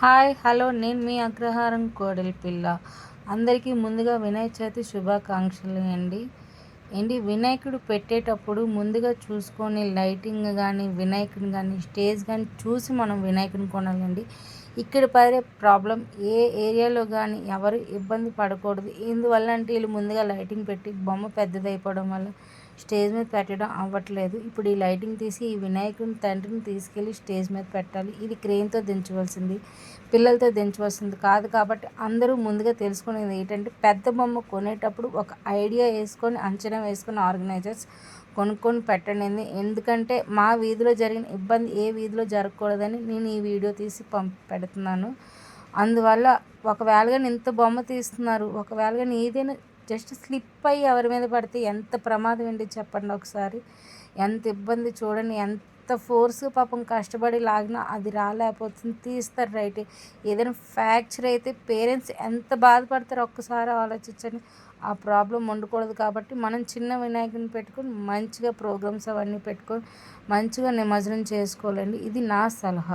Hi hello నేను మీ అగ్రహారం కోడలి పిల్ల. అందరికీ ముందుగా వినాయక చవితి శుభాకాంక్షలు అండి. ఏంటి వినాయకుడు పెట్టేటప్పుడు ముందుగా చూసుకొని లైటింగ్ కానీ వినాయకుని కానీ స్టేజ్ కానీ చూసి మనం వినాయకుని కొనాలండి. ఇక్కడ పడే ప్రాబ్లం ఏ ఏరియాలో కానీ ఎవరు ఇబ్బంది పడకూడదు. ఎందువల్ల అంటే వీళ్ళు ముందుగా లైటింగ్ పెట్టి బొమ్మ పెద్దదైపోవడం వల్ల స్టేజ్ మీద పెట్టడం అవ్వట్లేదు. ఇప్పుడు ఈ లైటింగ్ తీసి ఈ వినాయకుని తండ్రిని తీసుకెళ్ళి స్టేజ్ మీద పెట్టాలి. ఇది క్రెయిన్తో దించవలసింది పిల్లలతో దించవలసింది కాదు కాబట్టి అందరూ ముందుగా తెలుసుకునేది ఏంటంటే పెద్ద బొమ్మ కొనేటప్పుడు ఒక ఐడియా వేసుకొని అంచనా వేసుకొని ఆర్గనైజర్స్ కొనుక్కొని పెట్టండి ఎందుకంటే మా వీధిలో జరిగిన ఇబ్బంది ఏ వీధిలో జరగకూడదని నేను ఈ వీడియో తీసి పంపి పెడుతున్నాను. అందువల్ల ఒకవేళ కానీ ఇంత బొమ్మ తీస్తున్నారు ఒకవేళ కానీ ఏదైనా జస్ట్ స్లిప్ అయ్యి ఎవరి మీద పడితే ఎంత ప్రమాదం ఏంటి చెప్పండి ఒకసారి. ఎంత ఇబ్బంది చూడండి ఎంత ఫోర్స్ పాపం కష్టపడి లాగినా అది రాలేకపోతుంది తీస్తారు రైట్. ఏదైనా ఫ్రాక్చర్ అయితే పేరెంట్స్ ఎంత బాధపడతారో ఒక్కసారి ఆలోచించండి. ఆ ప్రాబ్లం ఉండకూడదు కాబట్టి మనం చిన్న వినాయకుని పెట్టుకొని మంచిగా ప్రోగ్రామ్స్ అవన్నీ పెట్టుకొని మంచిగా నిమజ్జనం చేసుకోవాలండి. ఇది నా సలహా.